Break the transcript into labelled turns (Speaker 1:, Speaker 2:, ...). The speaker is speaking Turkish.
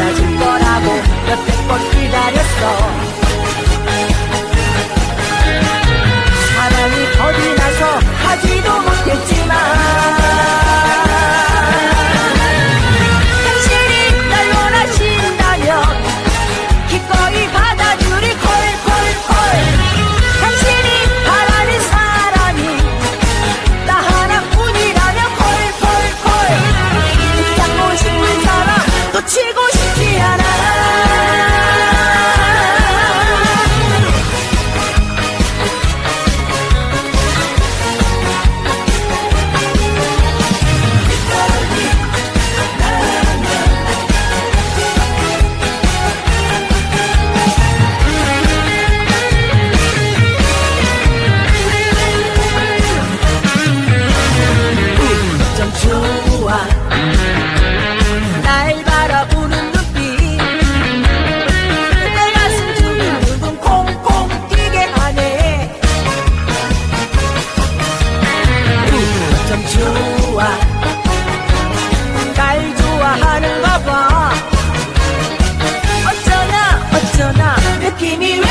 Speaker 1: 까지 봐어